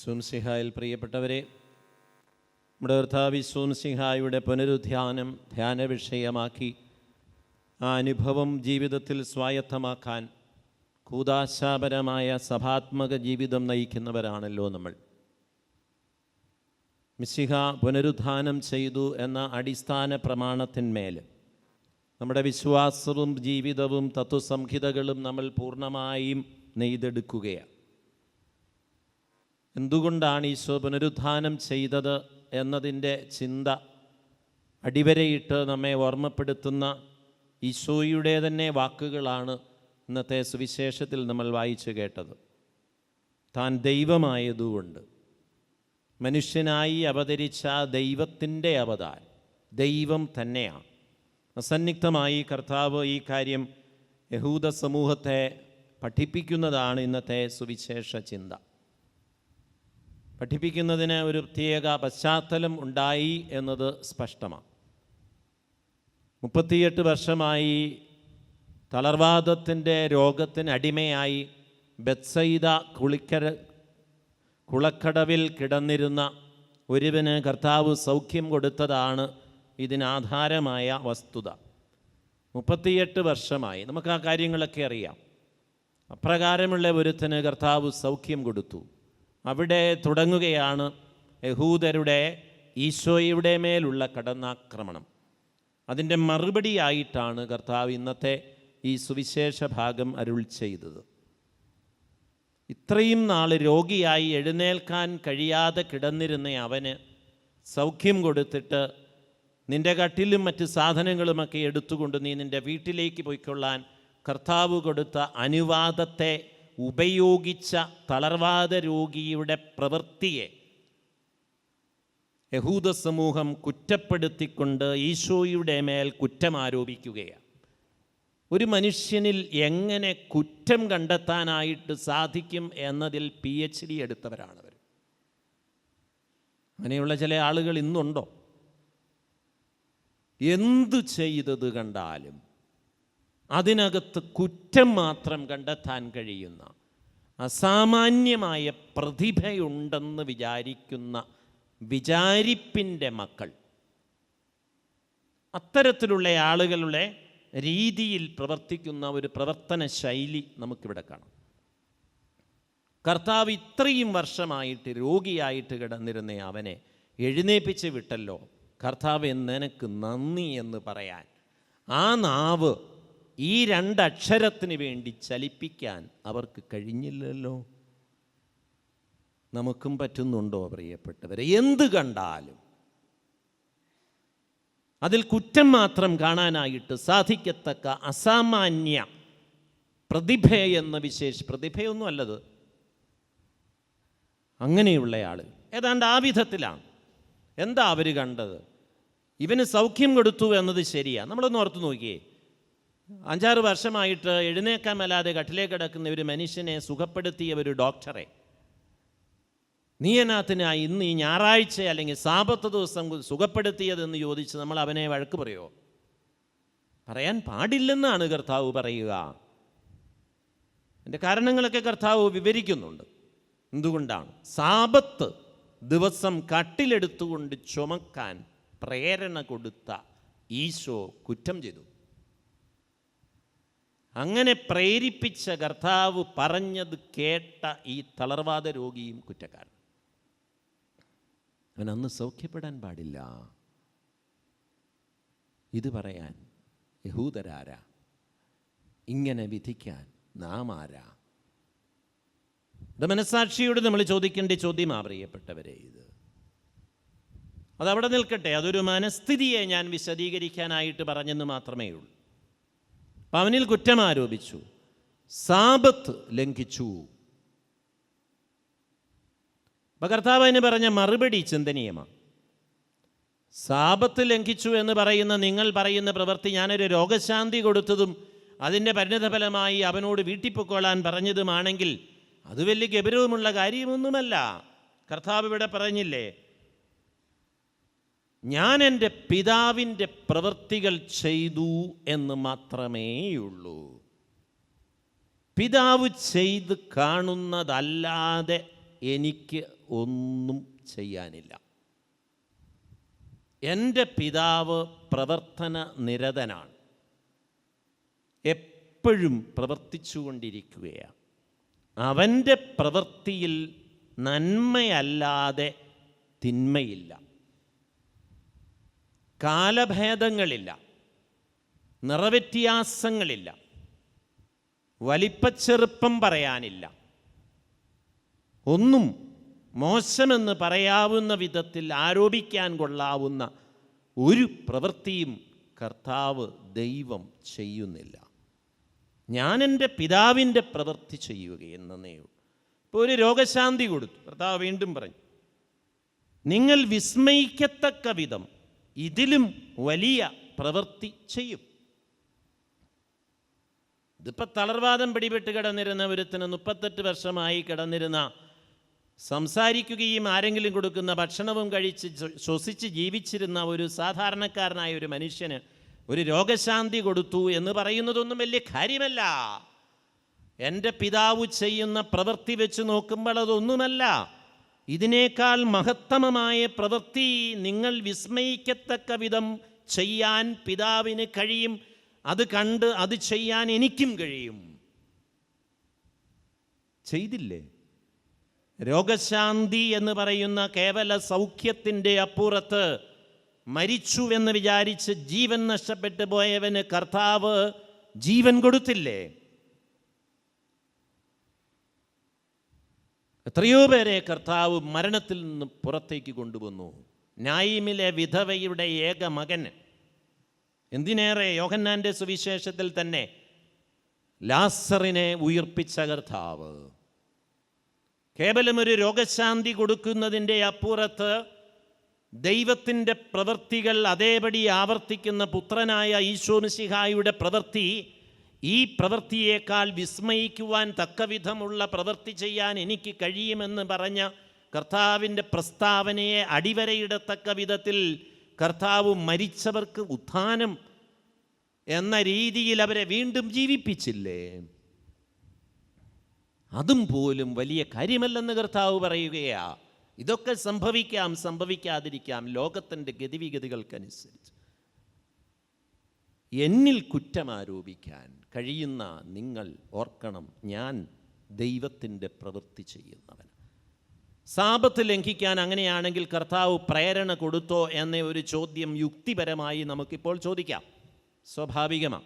സുംസിഹായിൽ പ്രിയപ്പെട്ടവരെ നമ്മുടെ കർത്താവി സുംസിഹായുടെ പുനരുദ്ധ്യാനം ധ്യാന വിഷയമാക്കി ആ അനുഭവം ജീവിതത്തിൽ സ്വായത്തമാക്കാൻ കൂതാശാപരമായ സഭാത്മക ജീവിതം നയിക്കുന്നവരാണല്ലോ നമ്മൾ. മിശിഹ പുനരുദ്ധാനം ചെയ്തു എന്ന അടിസ്ഥാന പ്രമാണത്തിന്മേൽ നമ്മുടെ വിശ്വാസവും ജീവിതവും തത്വസംഹിതകളും നമ്മൾ പൂർണമായും നെയ്തെടുക്കുകയാണ്. എന്തുകൊണ്ടാണ് ഈശോ പുനരുദ്ധാനം ചെയ്തത് എന്നതിന്റെ ചിന്ത അടിവരയിട്ട് നമ്മെ ഓർമ്മപ്പെടുത്തുന്ന ഈശോയുടെ തന്നെ വാക്കുകളാണ് ഇന്നത്തെ സുവിശേഷത്തിൽ നമ്മൾ വായിച്ചു കേട്ടത്. താൻ ദൈവമായതുകൊണ്ട് മനുഷ്യനായി അവതരിച്ച ദൈവത്തിന്റെ അവതാരം ദൈവം തന്നെയാണ്. അസന്നിഗ്ധമായി കർത്താവ് ഈ കാര്യം യഹൂദ സമൂഹത്തെ പഠിപ്പിക്കുന്നതാണ് ഇന്നത്തെ സുവിശേഷ ചിന്ത. പഠിപ്പിക്കുന്നതിന് ഒരു പ്രത്യേക പശ്ചാത്തലം ഉണ്ടായി എന്നത് സ്പഷ്ടമാണ്. മുപ്പത്തിയെട്ട് വർഷമായി തളർവാദത്തിന്റെ രോഗത്തിന് അടിമയായി ബത്സൈദ കുളിക്കര കുളക്കടവിൽ കിടന്നിരുന്ന ഒരുവന് കർത്താവ് സൗഖ്യം കൊടുത്തതാണ് ഇതിനാധാരമായ വസ്തുത. മുപ്പത്തിയെട്ട് വർഷമായി. നമുക്ക് ആ കാര്യങ്ങളൊക്കെ അറിയാം. അപ്രകാരമുള്ള ഒരുത്തന് കർത്താവ് സൗഖ്യം കൊടുത്തു. അവിടെ തുടങ്ങുകയാണ് യഹൂദരുടെ ഈശോയുടെ മേലുള്ള കടന്നാക്രമണം. അതിന്റെ മറുപടിയായിട്ടാണ് കർത്താവ് ഇന്നത്തെ ഈ സുവിശേഷ ഭാഗം അരുൾ ചെയ്തത്. ഇത്രയും നാൾ രോഗിയായി എഴുന്നേൽക്കാൻ കഴിയാതെ കിടന്നിരുന്ന അവന് സൗഖ്യം കൊടുത്തിട്ട് നിന്റെ കട്ടിലും മറ്റ് സാധനങ്ങളുമൊക്കെ എടുത്തുകൊണ്ട് നീ നിന്റെ വീട്ടിലേക്ക് പോയിക്കൊള്ളാൻ കർത്താവ് കൊടുത്ത അനുവാദത്തെ ഉപയോഗിച്ച തളർവാദ രോഗിയുടെ പ്രവൃത്തിയെ യഹൂദ സമൂഹം കുറ്റപ്പെടുത്തിക്കൊണ്ട് ഈശോയുടെ മേൽ കുറ്റം ആരോപിക്കുകയാണ്. ഒരു മനുഷ്യനിൽ എങ്ങനെ കുറ്റം കണ്ടെത്താനായിട്ട് സാധിക്കും എന്നതിൽ പി എച്ച് ഡി എടുത്തവരാണവർ. അങ്ങനെയുള്ള ചില ആളുകൾ ഇന്നുണ്ടോ? എന്തു ചെയ്തത് കണ്ടാലും അതിനകത്ത് കുറ്റം മാത്രം കണ്ടെത്താൻ കഴിയുന്ന അസാമാന്യമായ പ്രതിഭയുണ്ടെന്ന് വിചാരിക്കുന്ന വിചാരിപ്പിന്റെ മക്കൾ. അത്തരത്തിലുള്ള ആളുകളുടെ രീതിയിൽ പ്രവർത്തിക്കുന്ന ഒരു പ്രവർത്തന ശൈലി നമുക്കിവിടെ കാണാം. കർത്താവ് ഇത്രയും വർഷമായിട്ട് രോഗിയായിട്ട് കിടന്നിരുന്ന അവനെ എഴുന്നേപ്പിച്ച് വിട്ടല്ലോ. കർത്താവ് നിനക്ക് നന്ദി എന്ന് പറയാൻ. ആ നാവ് ഈ രണ്ടക്ഷരത്തിന് വേണ്ടി ചലിപ്പിക്കാൻ അവർക്ക് കഴിഞ്ഞില്ലല്ലോ. നമുക്കും പറ്റുന്നുണ്ടോ പ്രിയപ്പെട്ടവരെ? എന്ത് കണ്ടാലും. അതിൽ കുറ്റം മാത്രം കാണാനായിട്ട് സാധിക്കത്തക്ക അസാമാന്യ പ്രതിഭ എന്ന വിശേഷ പ്രതിഭയൊന്നും അല്ലത്. അങ്ങനെയുള്ള ആൾ ഏതാണ്ട് ആ വിധത്തിലാണ്. എന്താ അവർ കണ്ടത്? ഇവന് സൗഖ്യം കൊടുത്തു എന്നത് ശരിയാണ് നമ്മളൊന്ന് ഓർത്ത് നോക്കിയേ. അഞ്ചാറ് വർഷമായിട്ട് എഴുന്നേക്കാൻ മേലാതെ കട്ടിലേക്ക് കിടക്കുന്ന ഒരു മനുഷ്യനെ സുഖപ്പെടുത്തിയ ഒരു ഡോക്ടറെ. നീ എന്നാത്തിനായി ഇന്ന് ഈ ഞായറാഴ്ച അല്ലെങ്കിൽ സാപത്ത് ദിവസം സുഖപ്പെടുത്തിയതെന്ന് ചോദിച്ച് നമ്മൾ അവനെ വഴക്ക് പറയോ? പറയാൻ പാടില്ലെന്നാണ് കർത്താവ് പറയുക. എന്റെ കാരണങ്ങളൊക്കെ കർത്താവ് വിവരിക്കുന്നുണ്ട്. എന്തുകൊണ്ടാണ്? സാപത്ത് ദിവസം കട്ടിലെടുത്തുകൊണ്ട് ചുമക്കാൻ പ്രേരണ കൊടുത്ത ഈശോ കുറ്റം ചെയ്തു. അങ്ങനെ പ്രേരിപ്പിച്ച കർത്താവ് പറഞ്ഞത് കേട്ട ഈ തളർവാദ രോഗിയും കുറ്റക്കാരൻ. അവൻ അന്ന് സൗഖ്യപ്പെടാൻ പാടില്ല. ഇത് പറയാൻ യഹൂദരാരാ? ഇങ്ങനെ വിധിക്കാൻ നാം ആരാ? ഇത് മനസാക്ഷിയോട് നമ്മൾ ചോദിക്കേണ്ട ചോദ്യമാ പ്രിയപ്പെട്ടവരെ ഇത്. അതവിടെ നിൽക്കട്ടെ. അതൊരു മനസ്ഥിതിയെ ഞാൻ വിശദീകരിക്കാനായിട്ട് പറഞ്ഞെന്ന് മാത്രമേ ഉള്ളൂ. അപ്പം അവനിൽ കുറ്റം ആരോപിച്ചു. സാപത്ത് ലംഘിച്ചു. അപ്പം അതിന് പറഞ്ഞ മറുപടി ചിന്തനീയമാണ്. സാപത്ത് ലംഘിച്ചു എന്ന് പറയുന്ന നിങ്ങൾ പറയുന്ന പ്രവൃത്തി ഞാനൊരു രോഗശാന്തി കൊടുത്തതും അതിന്റെ പരിണിതഫലമായി അവനോട് വീട്ടിൽ പൊക്കോളാൻ പറഞ്ഞതുമാണെങ്കിൽ അത് വലിയ ഗൗരവമുള്ള കാര്യമൊന്നുമല്ല. കർത്താവ് ഇവിടെ പറഞ്ഞില്ലേ ഞാൻ എന്റെ പിതാവിന്റെ പ്രവൃത്തികൾ ചെയ്തു എന്ന് മാത്രമേയുള്ളൂ. പിതാവ് ചെയ്ത് കാണുന്നതല്ലാതെ എനിക്ക് ഒന്നും ചെയ്യാനില്ല. എന്റെ പിതാവ് പ്രവർത്തന നിരതനാണ്. എപ്പോഴും പ്രവർത്തിച്ചുകൊണ്ടിരിക്കുകയാണ്. അവന്റെ പ്രവൃത്തിയിൽ നന്മയല്ലാതെ തിന്മയില്ല. കാലഭേദങ്ങളില്ല നിറവ്യത്യാസങ്ങളില്ല വലിപ്പച്ചെറുപ്പം പറയാനില്ല ഒന്നും മോശമെന്ന് പറയാവുന്ന വിധത്തിൽ ആരോപിക്കാൻ കൊള്ളാവുന്ന ഒരു പ്രവൃത്തിയും കർത്താവ് ദൈവം ചെയ്യുന്നില്ല. ഞാൻ എന്റെ പിതാവിന്റെ പ്രവൃത്തി ചെയ്യുകയെന്നേ ഉള്ളൂ. ഇപ്പോൾ ഒരു രോഗശാന്തി കൊടുത്തു. കർത്താവ് വീണ്ടും പറഞ്ഞു നിങ്ങൾ വിസ്മയിക്കത്തക്ക വിധം ഇതിലും വലിയ പ്രവൃത്തി ചെയ്യും. ഇതിപ്പോൾ തളർവാദം പിടിപെട്ട് കിടന്നിരുന്ന ഒരുത്തിന് മുപ്പത്തെട്ട് വർഷമായി കിടന്നിരുന്ന സംസാരിക്കുകയും ആരെങ്കിലും കൊടുക്കുന്ന ഭക്ഷണവും കഴിച്ച് ശ്വ- ശ്വസിച്ച് ജീവിച്ചിരുന്ന ഒരു സാധാരണക്കാരനായ ഒരു മനുഷ്യന് ഒരു രോഗശാന്തി കൊടുത്തു എന്ന് പറയുന്നതൊന്നും വലിയ കാര്യമല്ല. എന്റെ പിതാവ് ചെയ്യുന്ന പ്രവൃത്തി വെച്ച് നോക്കുമ്പോൾ അതൊന്നുമല്ല. ഇതിനേക്കാൾ മഹത്തമമായ പ്രവൃത്തി നിങ്ങൾ വിസ്മയിക്കത്തക്ക വിധം ചെയ്യാൻ പിതാവിന് കഴിയും. അത് കണ്ട് അത് ചെയ്യാൻ എനിക്കും കഴിയും. ചെയ്തില്ലേ? രോഗശാന്തി എന്ന് പറയുന്ന കേവല സൗഖ്യത്തിന്റെ അപ്പുറത്ത് മരിച്ചുവെന്ന് വിചാരിച്ച് ജീവൻ നഷ്ടപ്പെട്ടു പോയവന് കർത്താവ് ജീവൻ കൊടുത്തില്ലേ? എത്രയോ പേരെ കർത്താവ് മരണത്തിൽ നിന്ന് പുറത്തേക്ക് കൊണ്ടുവന്നു. നായിമിലെ വിധവയുടെ ഏക മകൻ. എന്തിനേറെ യോഹന്നാന്റെ സുവിശേഷത്തിൽ തന്നെ ലാസറിനെ ഉയർപ്പിച്ച കർത്താവ്. കേവലം ഒരു രോഗശാന്തി കൊടുക്കുന്നതിന്റെ അപ്പുറത്ത് ദൈവത്തിന്റെ പ്രവൃത്തികൾ അതേപടി ആവർത്തിക്കുന്ന പുത്രനായ ഈശോനുസിഹായുടെ പ്രവൃത്തി ഈ പ്രവൃത്തിയേക്കാൾ വിസ്മയിക്കുവാൻ തക്കവിധമുള്ള പ്രവൃത്തി ചെയ്യാൻ എനിക്ക് കഴിയുമെന്ന് പറഞ്ഞ കർത്താവിന്റെ പ്രസ്താവനയെ അടിവരയിടത്തക്ക വിധത്തിൽ കർത്താവ് മരിച്ചവർക്ക് ഉത്ഥാനം എന്ന രീതിയിൽ അവരെ വീണ്ടും ജീവിപ്പിച്ചില്ലേ? അതും പോലും വലിയ കാര്യമല്ലെന്ന് കർത്താവ് പറയുകയാ. ഇതൊക്കെ സംഭവിക്കാം സംഭവിക്കാതിരിക്കാം ലോകത്തിന്റെ ഗതിവിഗതികൾക്കനുസരിച്ച്. എന്നിൽ കുറ്റമാരോപിക്കാൻ കഴിയുന്ന നിങ്ങൾ ഓർക്കണം ഞാൻ ദൈവത്തിന്റെ പ്രവൃത്തി ചെയ്യുന്നവൻ സാപത്ത് ലംഘിക്കാൻ അങ്ങനെയാണെങ്കിൽ കർത്താവ് പ്രേരണ കൊടുത്തോ എന്ന ഒരു ചോദ്യം യുക്തിപരമായി നമുക്കിപ്പോൾ ചോദിക്കാം. സ്വാഭാവികമാണ്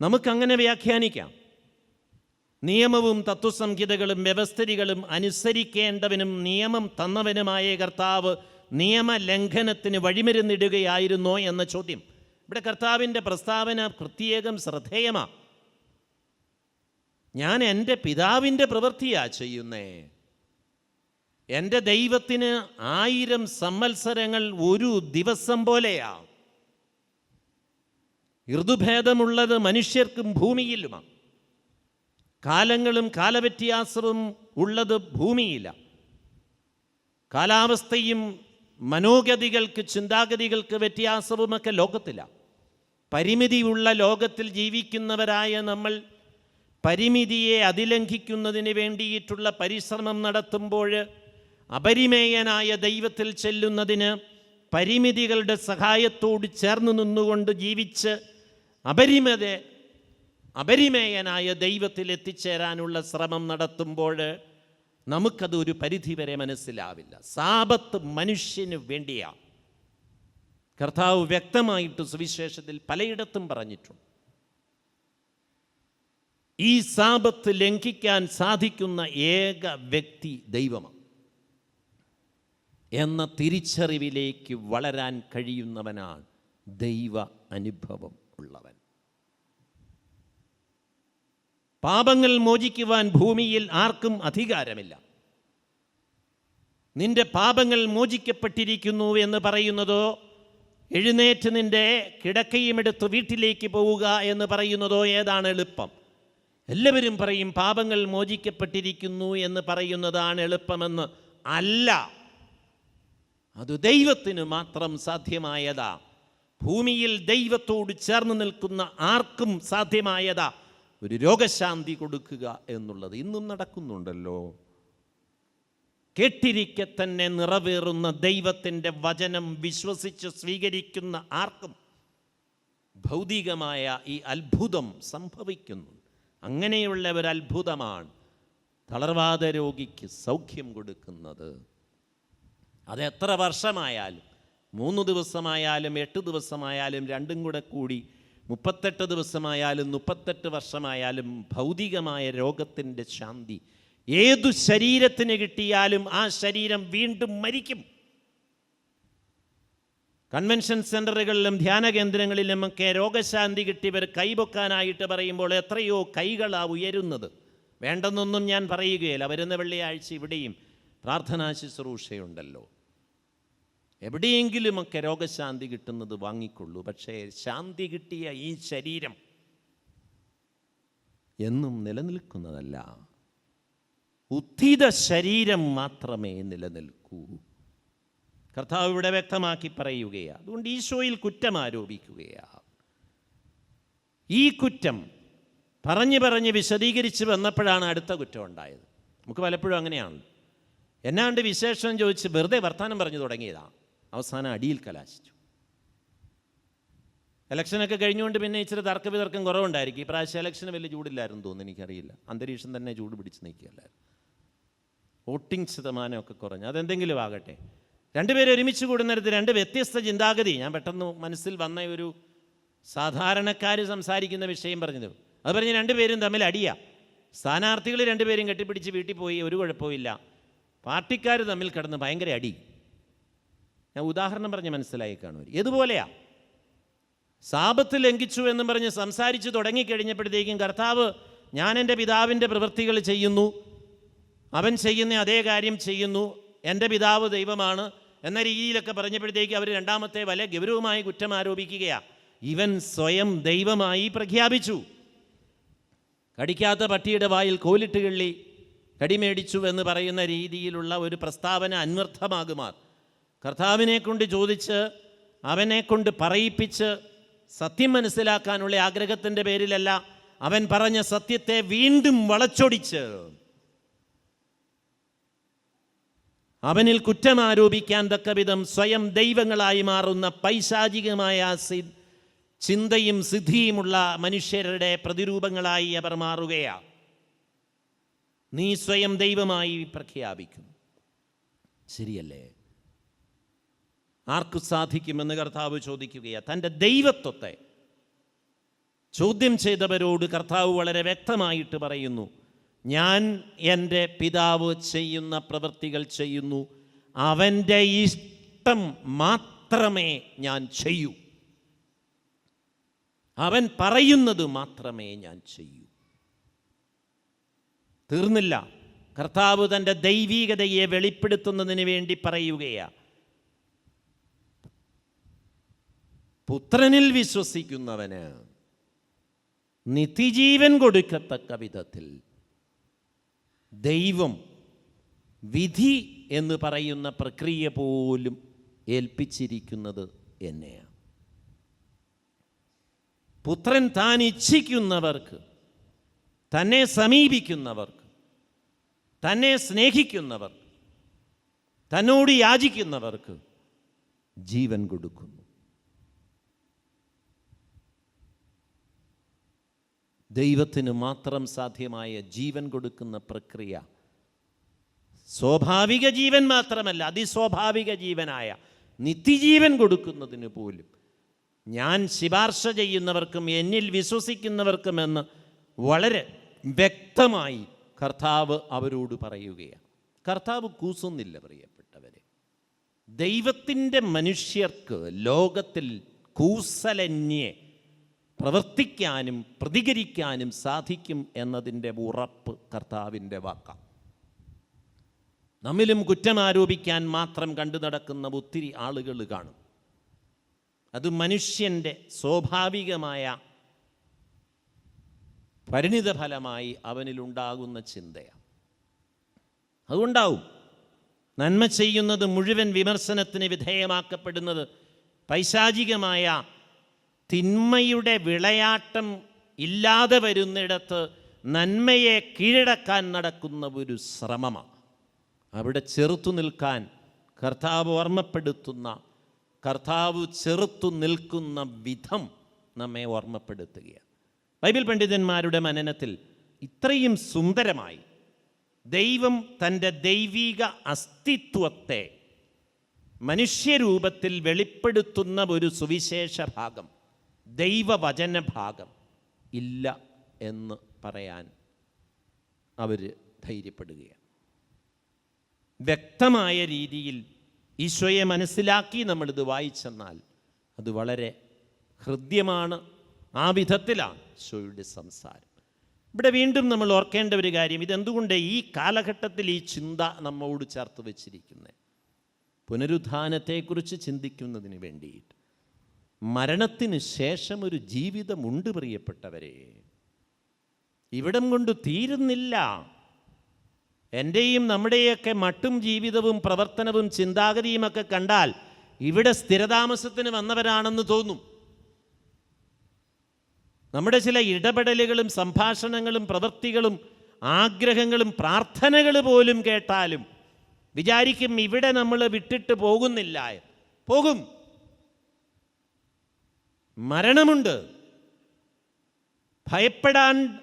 നമുക്കങ്ങനെ വ്യാഖ്യാനിക്കാം. നിയമവും തത്വസംഹിതകളും വ്യവസ്ഥിതികളും അനുസരിക്കേണ്ടവനും നിയമം തന്നവനുമായ കർത്താവ് നിയമലംഘനത്തിന് വഴിമരുന്നിടുകയായിരുന്നോ എന്ന ചോദ്യം. ഇവിടെ കർത്താവിന്റെ പ്രസ്താവന പ്രത്യേകം ശ്രദ്ധേയമാണ് ഞാൻ എന്റെ പിതാവിന്റെ പ്രവൃത്തിയാ ചെയ്യുന്നേ. എന്റെ ദൈവത്തിന് ആയിരം സമ്മത്സരങ്ങൾ ഒരു ദിവസം പോലെയാ. ഋതുഭേദമുള്ളത് മനുഷ്യർക്കും ഭൂമിയിലുമാണ് കാലങ്ങളും കാലവ്യത്യാസവും ഉള്ളത് ഭൂമിയില്ല കാലാവസ്ഥയും മനോഗതികൾക്ക് ചിന്താഗതികൾക്ക് വ്യത്യാസവുമൊക്കെ ലോകത്തില്ല പരിമിതിയുള്ള ലോകത്തിൽ ജീവിക്കുന്നവരായ നമ്മൾ പരിമിതിയെ അതിലംഘിക്കുന്നതിന് വേണ്ടിയിട്ടുള്ള പരിശ്രമം നടത്തുമ്പോൾ അപരിമേയനായ ദൈവത്തിൽ ചെല്ലുന്നതിന് പരിമിതികളുടെ സഹായത്തോട് ചേർന്ന് നിന്നുകൊണ്ട് ജീവിച്ച് അപരിമത അപരിമേയനായ ദൈവത്തിൽ എത്തിച്ചേരാനുള്ള ശ്രമം നടത്തുമ്പോൾ നമുക്കത് ഒരു പരിധിവരെ മനസ്സിലാവില്ല. സാപത്ത് മനുഷ്യന് വേണ്ടിയാണ് കർത്താവ് വ്യക്തമായിട്ട് സുവിശേഷത്തിൽ പലയിടത്തും പറഞ്ഞിട്ടുണ്ട്. ഈ സാപത്ത് ലംഘിക്കാൻ സാധിക്കുന്ന ഏക വ്യക്തി ദൈവമാണ്. എന്ന തിരിച്ചറിവിലേക്ക് വളരാൻ കഴിയുന്നവനാണ് ദൈവ അനുഭവം ഉള്ളവൻ. പാപങ്ങൾ മോചിക്കുവാൻ ഭൂമിയിൽ ആർക്കും അധികാരമില്ല. നിന്റെ പാപങ്ങൾ മോചിക്കപ്പെട്ടിരിക്കുന്നു എന്ന് പറയുന്നതോ എഴുന്നേറ്റ് നിന്റെ കിടക്കയും എടുത്ത് വീട്ടിലേക്ക് പോവുക എന്ന് പറയുന്നതോ ഏതാണ് എളുപ്പം? എല്ലാവരും പറയും പാപങ്ങൾ മോചിക്കപ്പെട്ടിരിക്കുന്നു എന്ന് പറയുന്നതാണ് എളുപ്പമെന്ന്. അല്ല. അത് ദൈവത്തിന് മാത്രം സാധ്യമായതാ. ഭൂമിയിൽ ദൈവത്തോട് ചേർന്ന് നിൽക്കുന്ന ആർക്കും സാധ്യമായതാ. ഒരു രോഗശാന്തി കൊടുക്കുക എന്നുള്ളത് ഇന്നും നടക്കുന്നുണ്ടല്ലോ. കേട്ടിരിക്കെ തന്നെ നിറവേറുന്ന ദൈവത്തിന്റെ വചനം വിശ്വസിച്ച് സ്വീകരിക്കുന്ന ആർക്കും ഭൗതികമായ ഈ അത്ഭുതം സംഭവിക്കുന്നു. അങ്ങനെയുള്ള ഒരു അത്ഭുതമാണ് തളർവാദ രോഗിക്ക് സൗഖ്യം കൊടുക്കുന്നത്. അത് എത്ര വർഷമായാലും മൂന്ന് ദിവസമായാലും എട്ട് ദിവസമായാലും രണ്ടും കൂടെ കൂടി മുപ്പത്തെട്ട് ദിവസമായാലും മുപ്പത്തെട്ട് വർഷമായാലും ഭൗതികമായ രോഗത്തിന്റെ ശാന്തി ഏതു ശരീരത്തിന് കിട്ടിയാലും ആ ശരീരം വീണ്ടും മരിക്കും. കൺവെൻഷൻ സെന്ററുകളിലും ധ്യാന കേന്ദ്രങ്ങളിലും ഒക്കെ രോഗശാന്തി കിട്ടിയവർ കൈപൊക്കാനായിട്ട് പറയുമ്പോൾ എത്രയോ കൈകളാ ഉയരുന്നത്. വേണ്ടെന്നൊന്നും ഞാൻ പറയുകയില്ല. വരുന്ന വെള്ളിയാഴ്ച ഇവിടെയും പ്രാർത്ഥനാ ശുശ്രൂഷയുണ്ടല്ലോ. എവിടെയെങ്കിലുമൊക്കെ രോഗശാന്തി കിട്ടുന്നത് വാങ്ങിക്കൊള്ളൂ. പക്ഷേ ശാന്തി കിട്ടിയ ഈ ശരീരം എന്നും നിലനിൽക്കുന്നതല്ല. ഉത്ഥിത ശരീരം മാത്രമേ നിലനിൽക്കൂ. കർത്താവ് ഇവിടെ വ്യക്തമാക്കി പറയുകയാണ്. അതുകൊണ്ട് ഈശോയിൽ കുറ്റം ആരോപിക്കുകയാണ്. ഈ കുറ്റം പറഞ്ഞ് പറഞ്ഞ് വിശദീകരിച്ച് വന്നപ്പോഴാണ് അടുത്ത കുറ്റം ഉണ്ടായത്. നമുക്ക് പലപ്പോഴും അങ്ങനെയാണ്. എന്നാണ്ട് വിശേഷം ചോദിച്ച് വെറുതെ വർത്തമാനം പറഞ്ഞു തുടങ്ങിയതാണ് അവസാനം അടിയിൽ കലാശിച്ചു. ഇലക്ഷനൊക്കെ കഴിഞ്ഞുകൊണ്ട് പിന്നെ ഇച്ചിരി തർക്ക വിതർക്കം കുറവുണ്ടായിരിക്കും. ഈ പ്രാവശ്യം ഇലക്ഷന് വലിയ ചൂടില്ലായിരുന്നു തോന്നുന്നു എനിക്കറിയില്ല. അന്തരീക്ഷം തന്നെ ചൂട് പിടിച്ച് നിൽക്കുകയല്ലായിരുന്നു. വോട്ടിംഗ് ശതമാനമൊക്കെ കുറഞ്ഞു. അതെന്തെങ്കിലും ആകട്ടെ. രണ്ടുപേരും ഒരുമിച്ച് കൂടുന്നിടത്ത് രണ്ട് വ്യത്യസ്ത ചിന്താഗതി. ഞാൻ പെട്ടെന്ന് മനസ്സിൽ വന്ന ഒരു സാധാരണക്കാർ സംസാരിക്കുന്ന വിഷയം പറഞ്ഞത്. അത് പറഞ്ഞ് രണ്ടുപേരും തമ്മിൽ അടിയാ. സ്ഥാനാർത്ഥികൾ രണ്ടുപേരും കെട്ടിപ്പിടിച്ച് വീട്ടിൽ പോയി ഒരു കുഴപ്പമില്ല പാർട്ടിക്കാർ തമ്മിൽ കിടന്ന് ഭയങ്കര അടി. ഞാൻ ഉദാഹരണം പറഞ്ഞ് മനസ്സിലായി കാണൂ ഇതുപോലെയാ സാപത്ത് ലംഘിച്ചു എന്ന് പറഞ്ഞ് സംസാരിച്ച് തുടങ്ങിക്കഴിഞ്ഞപ്പോഴത്തേക്കും കർത്താവ് ഞാൻ എന്റെ പിതാവിന്റെ പ്രവൃത്തികൾ ചെയ്യുന്നു. അവൻ ചെയ്യുന്ന അതേ കാര്യം ചെയ്യുന്നു. എന്റെ പിതാവ് ദൈവമാണ്. എന്ന രീതിയിലൊക്കെ പറഞ്ഞപ്പോഴത്തേക്ക് അവർ രണ്ടാമത്തെ വല ഗൗരവമായി കുറ്റം ആരോപിക്കുകയാണ് ഇവൻ സ്വയം ദൈവമായി പ്രഖ്യാപിച്ചു. കടിക്കാത്ത പട്ടിയുടെ വായിൽ കോലിട്ട് കിള്ളി കടിമേടിച്ചു എന്ന് പറയുന്ന രീതിയിലുള്ള ഒരു പ്രസ്താവന അന്വർത്ഥമാകുമാർ. കർത്താവിനെ കൊണ്ട് ചോദിച്ച് അവനെ കൊണ്ട് പറയിപ്പിച്ച് സത്യം മനസ്സിലാക്കാനുള്ള ആഗ്രഹത്തിന്റെ പേരിലല്ല അവൻ പറഞ്ഞ സത്യത്തെ വീണ്ടും വളച്ചൊടിച്ച്. അവനിൽ കുറ്റം ആരോപിക്കാൻ തക്കവിധം സ്വയം ദൈവങ്ങളായി മാറുന്ന പൈശാചികമായ ചിന്തയും സിദ്ധിയുമുള്ള മനുഷ്യരുടെ പ്രതിരൂപങ്ങളായി അവർ മാറുകയാണ് നീ സ്വയം ദൈവമായി പ്രഖ്യാപിക്കും. ശരിയല്ലേ? ആർക്കു സാധിക്കുമെന്ന് കർത്താവ് ചോദിക്കുകയാണ് തന്റെ ദൈവത്വത്തെ ചോദ്യം ചെയ്തവരോട് കർത്താവ് വളരെ വ്യക്തമായിട്ട് പറയുന്നു. ഞാൻ എന്റെ പിതാവ് ചെയ്യുന്ന പ്രവൃത്തികൾ ചെയ്യുന്നു. അവന്റെ ഇഷ്ടം മാത്രമേ ഞാൻ ചെയ്യൂ. അവൻ പറയുന്നത് മാത്രമേ ഞാൻ ചെയ്യൂ. തീർന്നില്ല. കർത്താവ് തന്റെ ദൈവീകതയെ വെളിപ്പെടുത്തുന്നതിന് വേണ്ടി പറയുകയാണ് പുത്രനിൽ വിശ്വസിക്കുന്നവന് നിത്യജീവൻ കൊടുക്കത്തക്ക വിധത്തിൽ ദൈവം വിധി എന്ന് പറയുന്ന പ്രക്രിയ പോലും ഏൽപ്പിച്ചിരിക്കുന്നത് എന്നെയാണ്. പുത്രൻ താൻ ഇച്ഛിക്കുന്നവർക്ക് തന്നെ സമീപിക്കുന്നവർക്ക് തന്നെ സ്നേഹിക്കുന്നവർക്ക് തന്നോട് യാചിക്കുന്നവർക്ക് ജീവൻ കൊടുക്കുന്നു. ദൈവത്തിന് മാത്രം സാധ്യമായ ജീവൻ കൊടുക്കുന്ന പ്രക്രിയ. സ്വാഭാവിക ജീവൻ മാത്രമല്ല അതിസ്വാഭാവിക ജീവനായ നിത്യജീവൻ കൊടുക്കുന്നതിന് പോലും. ഞാൻ ശിപാർശ ചെയ്യുന്നവർക്കും എന്നിൽ വിശ്വസിക്കുന്നവർക്കും എന്ന് വളരെ വ്യക്തമായി കർത്താവ് അവരോട് പറയുകയാണ്. കർത്താവ് കൂസുന്നില്ല പ്രിയപ്പെട്ടവരെ. ദൈവത്തിന്റെ മനുഷ്യർക്ക് ലോകത്തിൽ കൂസലന്യെ പ്രവർത്തിക്കാനും പ്രതികരിക്കാനും സാധിക്കും എന്നതിന്റെ ഉറപ്പ് കർത്താവിന്റെ വാക്കാം. നമ്മിലും കുറ്റം ആരോപിക്കാൻ മാത്രം കണ്ടു നടക്കുന്ന ഒത്തിരി ആളുകൾ കാണും. അത് മനുഷ്യന്റെ സ്വാഭാവികമായ പരിണിത ഫലമായി അവനിലുണ്ടാകുന്ന ചിന്തയാണ് അതുണ്ടാവും നന്മ ചെയ്യുന്നത് മുഴുവൻ വിമർശനത്തിന് വിധേയമാക്കപ്പെടുന്നത് പൈശാചികമായ തിന്മയുടെ വിളയാട്ടം ഇല്ലാതെ വരുന്നിടത്ത് നന്മയെ കീഴടക്കാൻ നടക്കുന്ന ഒരു ശ്രമമാണ് അവിടെ ചെറുത്തു നിൽക്കാൻ കർത്താവ് ഓർമ്മപ്പെടുത്തുന്ന കർത്താവ് ചെറുത്തു നിൽക്കുന്ന വിധം നമ്മെ ഓർമ്മപ്പെടുത്തുകയാണ്. ബൈബിൾ പണ്ഡിതന്മാരുടെ മനനത്തിൽ ഇത്രയും സുന്ദരമായി ദൈവം തന്റെ ദൈവിക അസ്തിത്വത്തെ മനുഷ്യരൂപത്തിൽ വെളിപ്പെടുത്തുന്ന ഒരു സുവിശേഷ ഭാഗം. ദൈവവചന ഭാഗം ഇല്ല എന്ന് പറയാൻ അവർ ധൈര്യപ്പെടുകയാണ്. വ്യക്തമായ രീതിയിൽ ഈശോയെ മനസ്സിലാക്കി നമ്മളിത് വായിച്ചെന്നാൽ അത് വളരെ ഹൃദ്യമാണ്. ആ വിധത്തിലാണ് ഈശോയുടെ സംസാരം. ഇവിടെ വീണ്ടും നമ്മൾ ഓർക്കേണ്ട ഒരു കാര്യം ഇതെന്തുകൊണ്ട് ഈ കാലഘട്ടത്തിൽ ഈ ചിന്ത നമ്മോട് ചേർത്ത് വെച്ചിരിക്കുന്നത് പുനരുദ്ധാനത്തെക്കുറിച്ച് ചിന്തിക്കുന്നതിന് വേണ്ടിയിട്ട്. മരണത്തിന് ശേഷം ഒരു ജീവിതമുണ്ട് പ്രിയപ്പെട്ടവരെ. ഇവിടം കൊണ്ട് തീരുന്നില്ല. എന്റെയും നമ്മുടെയൊക്കെ മട്ടും ജീവിതവും പ്രവർത്തനവും ചിന്താഗതിയുമൊക്കെ കണ്ടാൽ ഇവിടെ സ്ഥിരതാമസത്തിന് വന്നവരാണെന്ന് തോന്നും. നമ്മുടെ ചില ഇടപെടലുകളും സംഭാഷണങ്ങളും പ്രവൃത്തികളും ആഗ്രഹങ്ങളും പ്രാർത്ഥനകൾ പോലും കേട്ടാലും വിചാരിക്കും ഇവിടെ നമ്മൾ വിട്ടിട്ട് പോകുന്നില്ല. പോകും. മരണമുണ്ട്. ഭയപ്പെടാൻ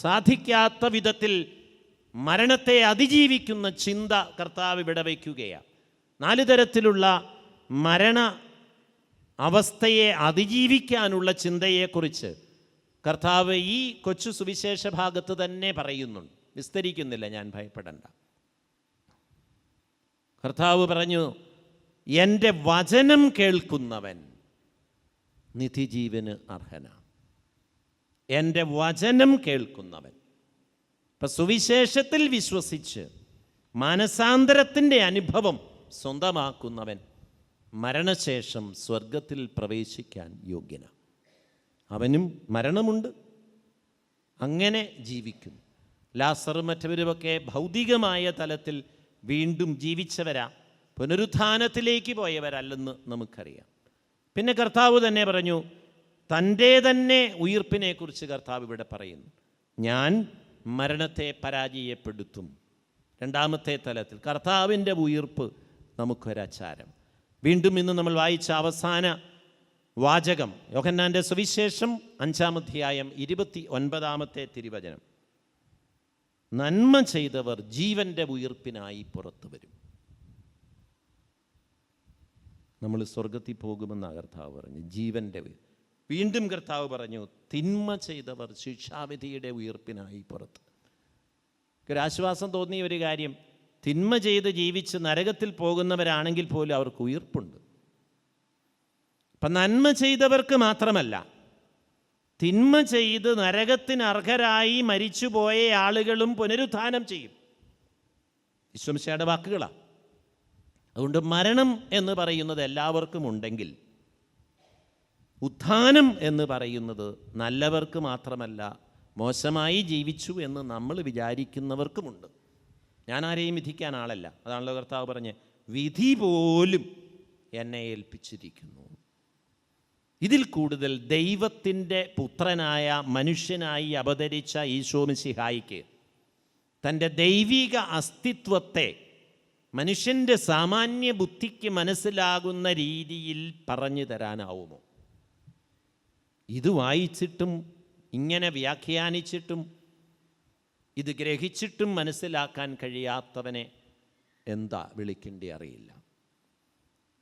സാധിക്കാത്ത വിധത്തിൽ മരണത്തെ അതിജീവിക്കുന്ന ചിന്ത കർത്താവ് ഇവിടെ വയ്ക്കുകയാണ് നാല് തരത്തിലുള്ള മരണ അവസ്ഥയെ അതിജീവിക്കാനുള്ള ചിന്തയെക്കുറിച്ച് കർത്താവ് ഈ കൊച്ചു സുവിശേഷ ഭാഗത്ത് തന്നെ പറയുന്നുണ്ട്. വിസ്തരിക്കുന്നില്ല ഞാൻ ഭയപ്പെടണ്ട. കർത്താവ് പറഞ്ഞു എന്റെ വചനം കേൾക്കുന്നവൻ നിധിജീവന് അർഹനാണ് എന്റെ വചനം കേൾക്കുന്നവൻ. ഇപ്പം സുവിശേഷത്തിൽ വിശ്വസിച്ച് മാനസാന്തരത്തിന്റെ അനുഭവം സ്വന്തമാക്കുന്നവൻ മരണശേഷം സ്വർഗത്തിൽ പ്രവേശിക്കാൻ യോഗ്യന. അവനും മരണമുണ്ട്. അങ്ങനെ ജീവിക്കുന്നു. ലാസറും മറ്റവരുമൊക്കെ ഭൗതികമായ തലത്തിൽ വീണ്ടും ജീവിച്ചവരാ. പുനരുത്ഥാനത്തിലേക്ക് പോയവരല്ലെന്ന് നമുക്കറിയാം. പിന്നെ കർത്താവ് തന്നെ പറഞ്ഞു തന്റെ തന്നെ ഉയിർപ്പിനെക്കുറിച്ച് കർത്താവ് ഇവിടെ പറയുന്നു. ഞാൻ മരണത്തെ പരാജയപ്പെടുത്തും. രണ്ടാമത്തെ തലത്തിൽ കർത്താവിന്റെ ഉയിർപ്പ് നമുക്കൊരാചാരം വീണ്ടും ഇന്ന് നമ്മൾ വായിച്ച അവസാന വാചകം യോഹന്നാന്റെ സുവിശേഷം അഞ്ചാമധ്യായം ഇരുപത്തി ഒൻപതാമത്തെ തിരുവചനം. നന്മ ചെയ്തവർ ജീവന്റെ ഉയിർപ്പിനായി പുറത്തു വരും. നമ്മൾ സ്വർഗത്തിൽ പോകുമെന്ന കർത്താവ് പറഞ്ഞു. ജീവന്റെ വീണ്ടും കർത്താവ് പറഞ്ഞു തിന്മ ചെയ്തവർ ശിക്ഷാവിധിയുടെ ഉയർപ്പിനായി പുറത്ത്. ഒരാശ്വാസം തോന്നിയ ഒരു കാര്യം തിന്മ ചെയ്ത് ജീവിച്ച് നരകത്തിൽ പോകുന്നവരാണെങ്കിൽ പോലും അവർക്ക് ഉയർപ്പുണ്ട്. അപ്പം നന്മ ചെയ്തവർക്ക് മാത്രമല്ല തിന്മ ചെയ്ത് നരകത്തിന് അർഹരായി മരിച്ചുപോയ ആളുകളും പുനരുത്ഥാനം ചെയ്യും. വിശ്വംശയുടെ വാക്കുകളാണ് അതുകൊണ്ട് മരണം എന്ന് പറയുന്നത് എല്ലാവർക്കും ഉണ്ടെങ്കിൽ ഉത്ഥാനം എന്ന് പറയുന്നത് നല്ലവർക്ക് മാത്രമല്ല മോശമായി ജീവിച്ചു എന്ന് നമ്മൾ വിചാരിക്കുന്നവർക്കുമുണ്ട്. ഞാൻ ആരെയും വിധിക്കാൻ ആളല്ല. അതാണല്ലോ കർത്താവ് പറഞ്ഞ് വിധി പോലും എന്നെ ഏൽപ്പിച്ചിരിക്കുന്നു. ഇതിൽ കൂടുതൽ ദൈവത്തിന്റെ പുത്രനായ മനുഷ്യനായി അവതരിച്ച ഈശോ മിശിഹായിക്ക് തന്റെ ദൈവിക അസ്തിത്വത്തെ മനുഷ്യന്റെ സാമാന്യ ബുദ്ധിക്ക് മനസ്സിലാകുന്ന രീതിയിൽ പറഞ്ഞു തരാനാവുമോ? ഇത് വായിച്ചിട്ടും ഇങ്ങനെ വ്യാഖ്യാനിച്ചിട്ടും ഇത് ഗ്രഹിച്ചിട്ടും മനസ്സിലാക്കാൻ കഴിയാത്തവനെ എന്താ വിളിക്കേണ്ടി അറിയില്ല.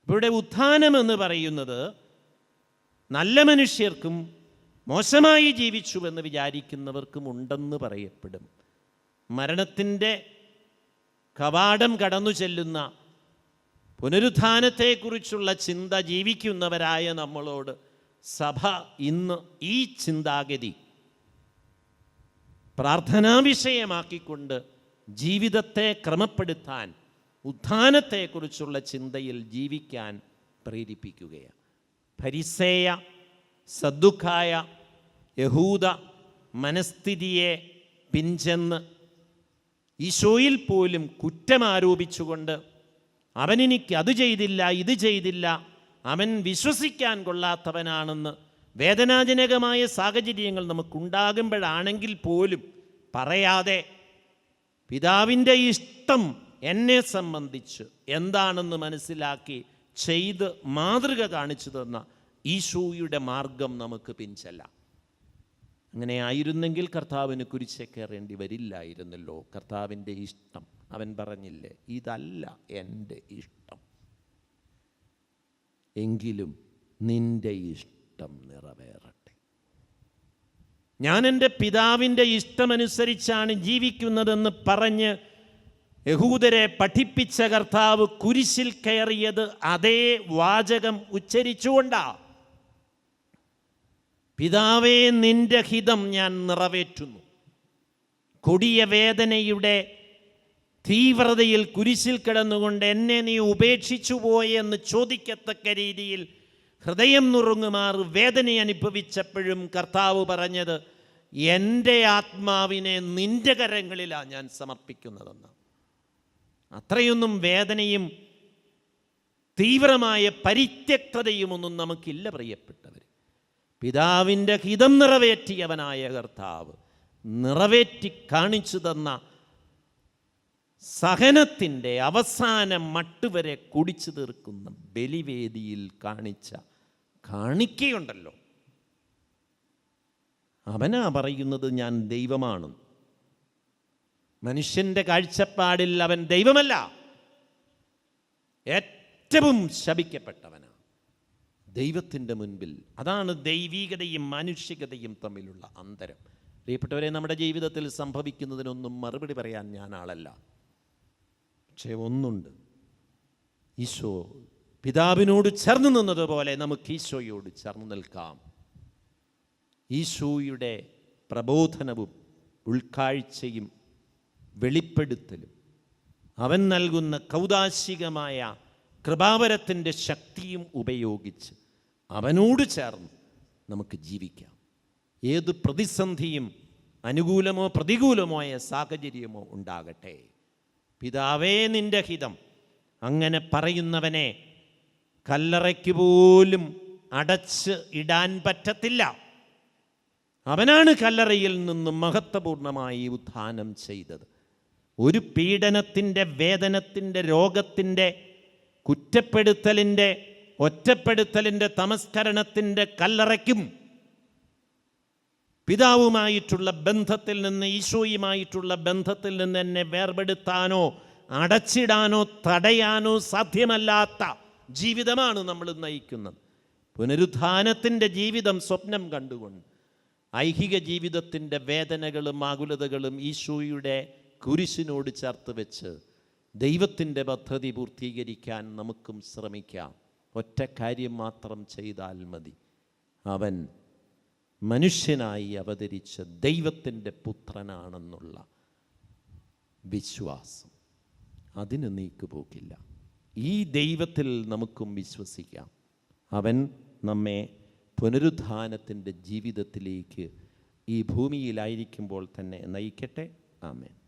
ഇവിടെ ഉത്ഥാനം എന്ന് പറയുന്നത് നല്ല മനുഷ്യർക്കും മോശമായി ജീവിച്ചുവെന്ന് വിചാരിക്കുന്നവർക്കും ഉണ്ടെന്ന് പറയപ്പെടും. മരണത്തിന്റെ കവാടം കടന്നു ചെല്ലുന്ന പുനരുത്ഥാനത്തെക്കുറിച്ചുള്ള ചിന്ത ജീവിക്കുന്നവരായ നമ്മളോട് സഭ ഇന്ന് ഈ ചിന്താഗതി പ്രാർത്ഥനാ വിഷയമാക്കിക്കൊണ്ട് ജീവിതത്തെ ക്രമപ്പെടുത്താൻ ഉത്ഥാനത്തെക്കുറിച്ചുള്ള ചിന്തയിൽ ജീവിക്കാൻ പ്രേരിപ്പിക്കുകയാണ്. പരിസേയ സദ്ദുഖായ യഹൂദ മനസ്ഥിതിയെ പിഞ്ചെന്ന് ഈശോയിൽ പോലും കുറ്റം ആരോപിച്ചുകൊണ്ട് അവനെനിക്ക് അത് ചെയ്തില്ല ഇത് ചെയ്തില്ല അവൻ വിശ്വസിക്കാൻ കൊള്ളാത്തവനാണെന്ന് വേദനാജനകമായ സാഹചര്യങ്ങൾ നമുക്കുണ്ടാകുമ്പോഴാണെങ്കിൽ പോലും പറയാതെ പിതാവിന്റെ ഇഷ്ടം എന്നെ സംബന്ധിച്ച് എന്താണെന്ന് മനസ്സിലാക്കി ചെയ്ത് മാതൃക കാണിച്ചു തന്ന ഈശോയുടെ മാർഗം നമുക്ക് പിൻചെല്ലാം. അങ്ങനെ ആയിരുന്നെങ്കിൽ കർത്താവിന് കുരിശെ കയറേണ്ടി വരില്ലായിരുന്നല്ലോ. കർത്താവിന്റെ ഇഷ്ടം. അവൻ പറഞ്ഞില്ലേ ഇതല്ല എന്റെ ഇഷ്ടം. എങ്കിലും നിന്റെ ഇഷ്ടം നിറവേറട്ടെ. ഞാൻ എന്റെ പിതാവിന്റെ ഇഷ്ടമനുസരിച്ചാണ് ജീവിക്കുന്നതെന്ന് പറഞ്ഞ് യഹൂദരെ പഠിപ്പിച്ച കർത്താവ് കുരിശിൽ കയറിയത് അതേ വാചകം ഉച്ചരിച്ചുകൊണ്ടാ. പിതാവേ നിന്റെ ഹിതം ഞാൻ നിറവേറ്റുന്നു. കൊടിയ വേദനയുടെ തീവ്രതയിൽ കുരിശിൽ കിടന്നുകൊണ്ട് എന്നെ നീ ഉപേക്ഷിച്ചു പോയെന്ന് ചോദിക്കത്തക്ക രീതിയിൽ ഹൃദയം നുറുങ്ങുമാർ വേദന അനുഭവിച്ചപ്പോഴും കർത്താവ് പറഞ്ഞത് എന്റെ ആത്മാവിനെ നിന്റെ കരങ്ങളിലാണ് ഞാൻ സമർപ്പിക്കുന്നതെന്ന്. അത്രയൊന്നും വേദനയും തീവ്രമായ പരിത്യക്തതയും ഒന്നും നമുക്കില്ല പ്രിയപ്പെട്ടവർ പിതാവിന്റെ ഹിതം നിറവേറ്റിയവനായ കർത്താവ് നിറവേറ്റി കാണിച്ചു തന്ന സഹനത്തിന്റെ അവസാന മട്ടുവരെ കുടിച്ചു തീർക്കുന്ന ബലിവേദിയിൽ കാണിച്ച കാണിക്കയുണ്ടല്ലോ. അവനാ പറയുന്നത് ഞാൻ ദൈവമാണ്. മനുഷ്യന്റെ കാഴ്ചപ്പാടിൽ അവൻ ദൈവമല്ല. ഏറ്റവും ശപിക്കപ്പെട്ടവനാണ് ദൈവത്തിന്റെ മുൻപിൽ. അതാണ് ദൈവീകതയും മാനുഷികതയും തമ്മിലുള്ള അന്തരം. പ്രിയപ്പെട്ടവരെ നമ്മുടെ ജീവിതത്തിൽ സംഭവിക്കുന്നതിനൊന്നും മറുപടി പറയാൻ ഞാൻ ആളല്ല. പക്ഷേ ഒന്നുണ്ട്. ഈശോ പിതാവിനോട് ചേർന്ന് നിന്നതുപോലെ നമുക്ക് ഈശോയോട് ചേർന്ന് നിൽക്കാം. ഈശോയുടെ പ്രബോധനവും ഉൾക്കാഴ്ചയും വെളിപ്പെടുത്തലും അവൻ നൽകുന്ന കൗതാശികമായ കൃപാവരത്തിന്റെ ശക്തിയും ഉപയോഗിച്ച് അവനോട് ചേർന്ന് നമുക്ക് ജീവിക്കാം. ഏത് പ്രതിസന്ധിയും അനുകൂലമോ പ്രതികൂലമോ ആയ സാഹചര്യമോ ഉണ്ടാകട്ടെ. പിതാവേ നിന്റെ ഹിതം. അങ്ങനെ പറയുന്നവനെ കല്ലറയ്ക്ക് പോലും അടച്ച് ഇടാൻ പറ്റത്തില്ല. അവനാണ് കല്ലറയിൽ നിന്നും മഹത്വപൂർണമായി ഉത്ഥാനം ചെയ്തത്. ഒരു പീഡനത്തിന്റെ വേദനത്തിന്റെ രോഗത്തിന്റെ കുറ്റപ്പെടുത്തലിന്റെ ഒറ്റപ്പെടുത്തലിന്റെ തമസ്കരണത്തിന്റെ കല്ലറയ്ക്കും പിതാവുമായിട്ടുള്ള ബന്ധത്തിൽ നിന്ന് ഈശോയുമായിട്ടുള്ള ബന്ധത്തിൽ നിന്ന് എന്നെ വേർപെടുത്താനോ അടച്ചിടാനോ തടയാനോ സാധ്യമല്ലാത്ത ജീവിതമാണ് നമ്മൾ നയിക്കുന്നത്. പുനരുദ്ധാനത്തിന്റെ ജീവിതം സ്വപ്നം കണ്ടുകൊണ്ട് ഐഹിക ജീവിതത്തിന്റെ വേദനകളും ആകുലതകളും ഈശോയുടെ കുരിശിനോട് ചേർത്ത് വെച്ച് ദൈവത്തിന്റെ പദ്ധതി പൂർത്തീകരിക്കാൻ നമുക്കും ശ്രമിക്കാം. ഒറ്റ കാര്യം മാത്രം ചെയ്താൽ മതി. അവൻ മനുഷ്യനായി അവതരിച്ച ദൈവത്തിന്റെ പുത്രനാണെന്നുള്ള വിശ്വാസം. അതിന് നീക്കുപോക്കില്ല ഈ ദൈവത്തിൽ നമുക്കും വിശ്വസിക്കാം. അവൻ നമ്മെ പുനരുദ്ധാനത്തിന്റെ ജീവിതത്തിലേക്ക് ഈ ഭൂമിയിലായിരിക്കുമ്പോൾ തന്നെ നയിക്കട്ടെ. ആമേൻ.